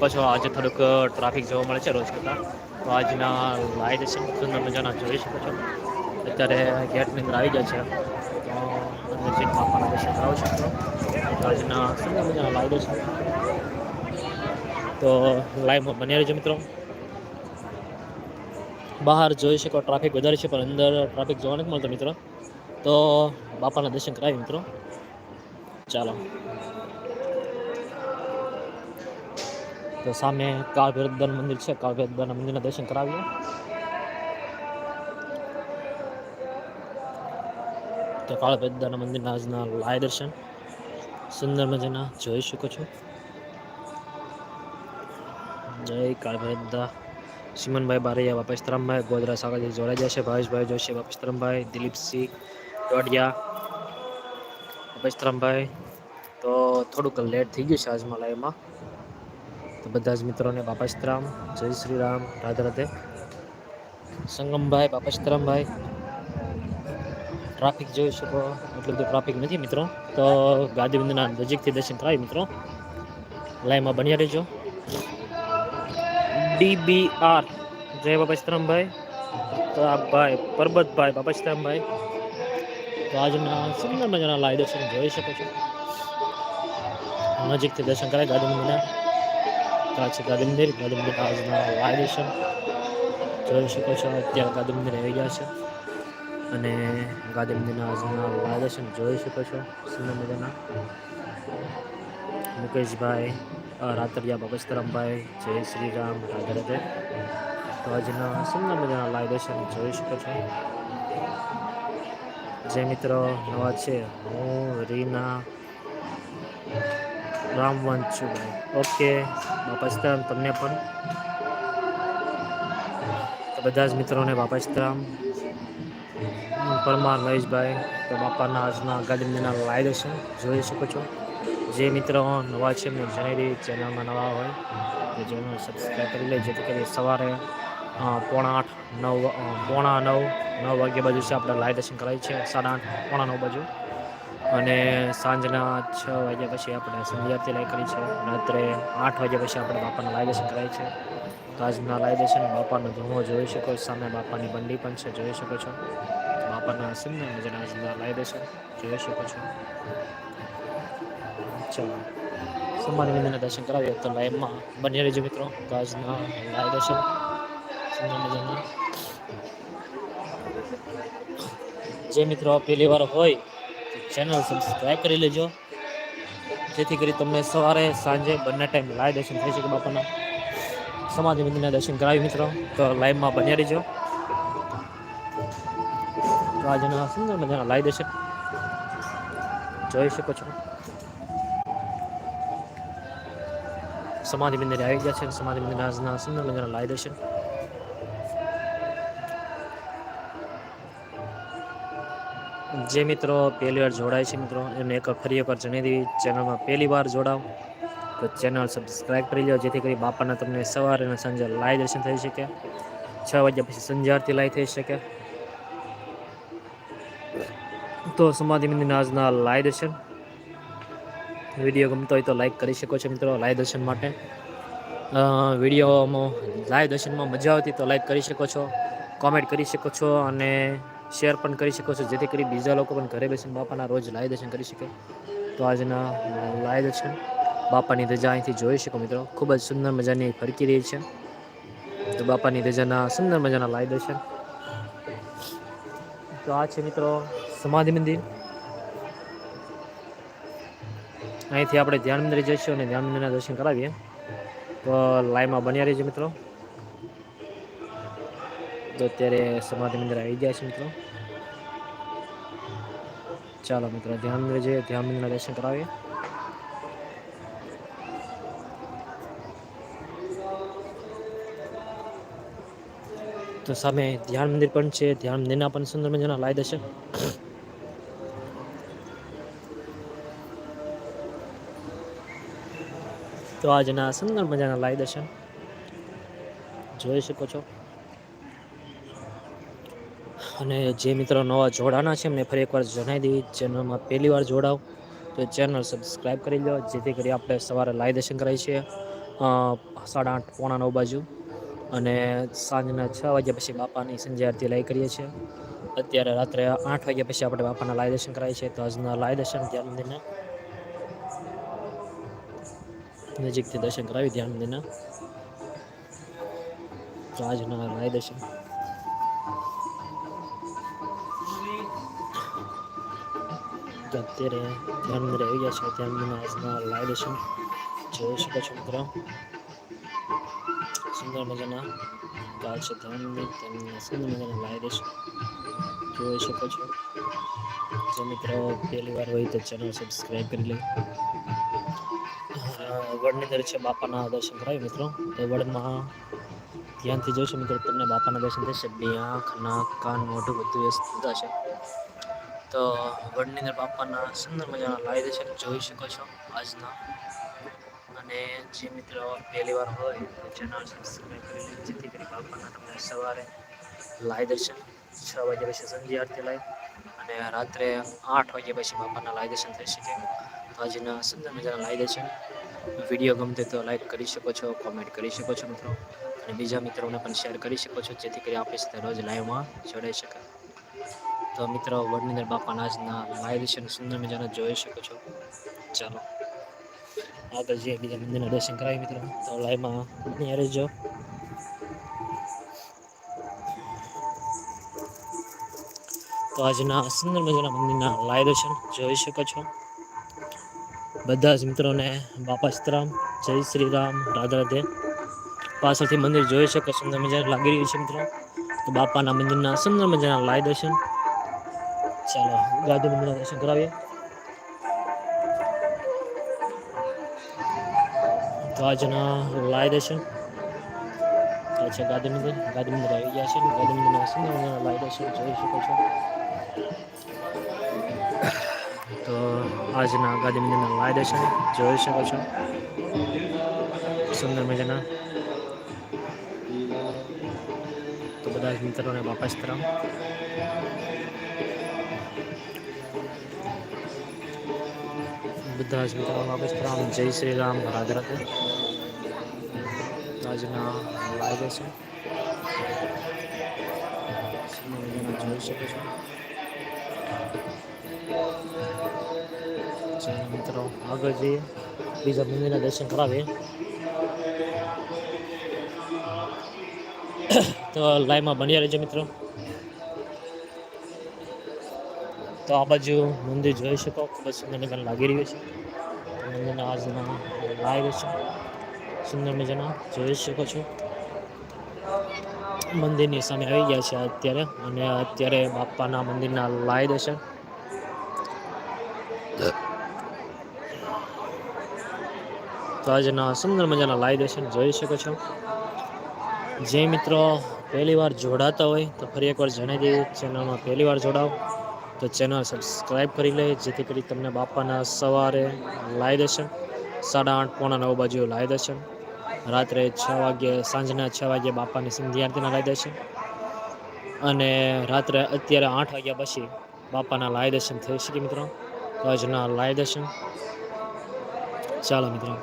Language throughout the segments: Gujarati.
પાછો આજે થોડુંક ટ્રાફિક જોવા મળે છે રોજ કરતા. તો આજના લાઈવ છે સુંદર મજાના જોઈ શકો છો. અત્યારે ગેટની અંદર આવી ગયા છે. તો અંદર બાપાના દર્શન કરાવું છું આજના સુંદર મજાના લાઈવ છે તો લાઈવમાં બન્યા રહેજો મિત્રો. બહાર જોઈ શકો ટ્રાફિક વધારે છે, પણ અંદર ટ્રાફિક જોવા નથી મળતો મિત્રો. તો બાપાના દર્શન કરાવી મિત્રો. ચાલો. તો સામે કાળ ભૈરવદાન મંદિર છે કાળ ભૈરવદાન મંદિરના દર્શન કરાવીએ તો કાળ ભૈરવદાન મંદિરના આજના લાય દર્શન સુંદર મજાના જોઈ શકો છો। જય કાળ ભૈરવદા સિમનભાઈ બારૈયા વાપસ્તરામભાઈ ગોધરા સાગરજી જોડાઈ જશે. ભાવેશભાઈ જોશી વાપસ્તરામભાઈ દિલીપસિંહ ડોડિયા વાપસ્તરામભાઈ તો થોડુંક લેટ થઈ ગયું છે આજમાં લાઈવમાં તો બધા જ મિત્રોને બાપાશ્રામ, જય શ્રી રામ રાધે રાધે. સંગમભાઈ, બાપાશ્રામભાઈ ટ્રાફિક જોઈ શકો. એટલું બધું ટ્રાફિક નથી મિત્રો. તો ગાંધીબંધના નજીકથી દર્શન કરાવી મિત્રો. લાઈનમાં બન્યા રહેજો. ડીબીઆર. જય બાપાશ્રામભાઈ. ભાઈ પરબતભાઈ, બાપાશ્રામભાઈ. તો આજના સુંદર મજાના લાઈ દર્શન જોઈ શકો છો. નજીકથી દર્શન કરાય ગાંધીબંધના છે ગાંધી મંદિર આજના લાઇવ જોઈ શકો છો, અત્યારે મંદિર આવી ગયા છે. અને ગાંધી મંદિરના આજના લાઇવ જોઈ શકો છો, સુંદર મજાના. મુકેશભાઈ રાતરિયા બાબસ્તરામભાઈ જય શ્રી રામ રાધે. તો આજના સુંદર મજાના લાઇવ જોઈ શકો છો. જે મિત્રો નવા છે, હું, રીના રામવંત છું ઓકે, બાપાસ્તરામ, તમને પણ. બધા જ મિત્રોને બાપાસ્તરામ. પરમાર મહેશભાઈ, તો બાપાના આજના ગાર્ડનના લાઈવ છે. જોઈ શકો છો. જે મિત્રો નવા છે, મેં જણાવી ચેનલમાં નવા હોય, તો ચેનલ સબસ્ક્રાઈબ કરી લે જેથી કરી સવારે પોણા આઠ, નવ પોણા નવ નવ વાગ્યા બાજુ છે આપણે લાઈવ દર્શન કરાય છે. સાડા આઠ, પોણા નવ બાજુ. અને સાંજના છ વાગ્યા પછી આપણે સંધ્યા લાઈ કરી છે. રાત્રે આઠ વાગ્યા પછી આપણે બાપાનું લાઈ દર્શન કરાય છે. તો આજના લાઈ દર્શન બાપાનો ધુમો જોઈ શકો સામે બાપાની બંડી પણ છે, જોઈ શકો છો. બાપાના સુંદર મજાના આજના લાઈ દર્શન જોઈ શકો છો. ચાલો. સમાન મંદિરના દર્શન કરાવીએ તો લાઈવમાં બની રહેજો મિત્રો. તો આજના લાઈ દર્શન સુંદર મજાના જે મિત્રો પહેલી વાર હોય ચેનલ સબસ્ક્રાઈબ કરી લેજો. જેથી કરી તમને સવારે, સાંજે બંને ટાઈમ લાઈવ દર્શન થઈ શકે બાપાના. સમાધિ મંદિરના દર્શન કરાવી મિત્રો. તો લાઈવમાં બન્યા રહેજો. તો આજના સુંદર મજાના લાઈવ દર્શન. જોઈ શકો છો. સમાધિ મંદિરે આવી ગયા છે સમાધિ મંદિરના આજના સુંદર મજાના લાઈવ દર્શન. જે મિત્રો પહેલી વાર જોડાય છે મિત્રો, એમને એક ફરી એકવાર જણાવી દેવી ચેનલમાં પહેલી વાર જોડાવ તો ચેનલ સબસ્ક્રાઈબ કરી લો જેથી કરી બાપાના તમને સવારે અને સાંજે લાઈવ દર્શન થઈ શકે. છ વાગ્યા પછી સંજારથી લાઈવ થઈ શકે. તો સમાધિ મંદિરના આજના લાઈવ દર્શન. વીડિયો ગમતો હોય તો લાઈક કરી શકો છો મિત્રો લાઈવ દર્શન માટે. વિડીયોમાં લાઈવ દર્શનમાં મજા આવતી તો લાઈક કરી શકો છો કોમેન્ટ કરી શકો છો, અને શેર પણ કરી શકો છો. જેથી કરી બીજા લોકો પણ ઘરે બેસીને બાપાના રોજ લાય દર્શન કરી શકે. તો આજના લાય દર્શન બાપાની રજા અહીંથી જોઈ શકો મિત્રો. ખૂબ જ સુંદર મજાની ફરકી રહી છે. તો બાપાની રજાના સુંદર મજાના લાય દર્શન. તો આ છે મિત્રો સમાધિ મંદિર. અહીંથી આપણે ધ્યાન મંદિરે જઈશું અને ધ્યાન મંદિરના દર્શન કરાવીએ. તો લાઈવમાં બન્યા રહીએ મિત્રો. તો અત્યારે સમાધિ મંદિર આવી ગયા છે મિત્રો. ચાલો મિત્રો, ધ્યાન મંદિર જઈએ, ધ્યાન મંદિરના દર્શન કરાવીએ. તો સામે ધ્યાન મંદિર પણ છે, ધ્યાન મંદિરના પણ સુંદર મજાના લાય દર્શન. તો આજના સુંદર મજાના લાય દર્શન. જોઈ શકો છો. અને જે મિત્રો નવા જોડાના છે, એમને ફરી એકવાર જણાવી દેવી ચેનલમાં પહેલી વાર જોડાવ તો ચેનલ સબસ્ક્રાઈબ કરી લો, જેથી કરી આપણે સવારે લાઈવ દર્શન કરાવીએ છીએ સાડા આઠ, પોણા નવ બાજુ. અને સાંજના છ વાગ્યા પછી બાપાની સંજય આરતી લાઈ કરીએ છીએ. અત્યારે રાત્રે આઠ વાગ્યા પછી આપણે બાપાના લાય દર્શન કરાય છે, તો આજના લાય દર્શન ધ્યાન દને નજીકથી દર્શન કરાવી, ધ્યાન તો આજના લાય દર્શન અત્યારે ધ્યાન અંદર આવી ગયા છે. ધ્યાન આજના લાઈવ દર્શન જોઈ શકો છો મિત્રો. સુંદર મજાના ગાય છે ધ્યાન તેમને સુંદર મજાના લાઈવ દર્શન જોઈ શકો છો. જો મિત્રો પહેલી વાર હોય તો ચેનલ સબસ્ક્રાઈબ કરી લે. વડની અંદર છે બાપાના દર્શન કરાવી મિત્રો. એ વડમાં ધ્યાનથી જોઈશું મિત્રો, તમને બાપાના દર્શન થશે. બે આંખ નાક કાન મોઢું બધું વ્યસ્ત છે તો વડની અંદર બાપાના સુંદર મજાના લાવી દર્શન જોઈ શકો છો આજના. અને જે મિત્રો પહેલી વાર હોય તો ચેનલ સબસ્ક્રાઈબ કરી જેથી કરી બાપાના તમને સવારે લાઈ દર્શન છ વાગે પછી સંધ્યા આરતી લાઈ અને રાત્રે આઠ વાગ્યા પછી બાપાના લાઈ દર્શન થઈ શકે. તો આજના સુંદર મજાના લાઈ દર્શન. વીડિયો ગમતે તો લાઈક કરી શકો છો કોમેન્ટ કરી શકો છો મિત્રો. અને બીજા મિત્રોને પણ શેર કરી શકો છો, જેથી કરી આપણી સાથે રોજ લાઈવમાં જોડાઈ શકાય. તો મિત્રો વડનીંદર બાપાના આજના લાઈવ દર્શન સુંદર મજાના જોઈ શકો છો. ચાલો. આગળ જે બીજા મંદિરના દર્શન કરાવી મિત્રો. તો લાઈવમાં રહેજો. તો આજના સુંદર મજાના મંદિરના લાઈવ દર્શન જોઈ શકો છો. બધા જ મિત્રોને બાપા સીતરામ જય શ્રી રામ, રાધા રાધે. પાછળથી મંદિર જોઈ શકો, સુંદર મજા લાગી રહ્યું છે મિત્રો. તો બાપાના મંદિરના સુંદર મજાના લાય દર્શન ચાલો ગાંધી મંદિરના દર્શન કરાવીએ? તો આજના લાય દર્શન છે. ગાંધી મંદિર ગાંધી મંદિર આવી ગયા છે. ગાંધી મંદિરના સુંદર લાય દર્શન જોઈ શકો છો. તો આજના ગાંધી મંદિરના લાય દર્શન જોઈ શકો છો. સુંદર મજાના. તો બધા જ મિત્રોને વાપસ કરાવ. બધા જ મિત્રો. વાપસ રામ જય શ્રી રામ. રાધે રાધે. આજના લાઈવ છે. જોઈ શકો છો. મિત્રો. આગળ જઈએ. બીજા મંદિરના દર્શન કરાવીએ. તો લાઈવમાં બન્યા રહેજો મિત્રો. તો આ બાજુ મંદિર જોઈ શકો. ખૂબ જ સુંદર મજાનું લાગી રહ્યું છે. મંદિરના આજના લાઈવ છે. સુંદર મજાના જોઈ શકો છો. મંદિરની સામે આવી ગયા છે અત્યારે અને અત્યારે બાપાના મંદિરના લાઈવ દેશે તો આજના સુંદર મજાના લાય દર્શન જોઈ શકો છો. જે મિત્રો પહેલી વાર જોડાતા હોય તો ફરી એકવાર જણાવી દઈએ. ચેનલમાં પહેલી વાર જોડાવ તો ચેનલ સબસ્ક્રાઈબ કરી લે, જેથી કરી તમને બાપાના સવારે લાવી દર્શન. સાડા આઠ પોણા નવ બાજુ લાવી દર્શન. રાત્રે છ વાગે સાંજના છ વાગે બાપાની સિંધી લાવી લાઈવ દર્શન. અને રાત્રે અત્યારે આઠ વાગ્યા પછી બાપાના લાય દર્શન થઈ શકે મિત્રો. તો આજના લાય દર્શન. ચાલો મિત્રો,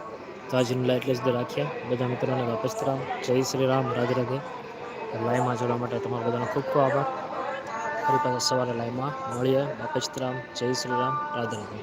તો આજની લાઈટ લેસ રાખ્યા બધા મિત્રોને વાપસ રામ. જય શ્રી રામ. રાજ રાધે. લાઈમાં જોડવા માટે તમારા બધાનો ખૂબ ખૂબ આભાર. ફરી સવારે લાઈવમાં. મળીએ. વાપસ રામ જય શ્રી રામ. રાધે રાધે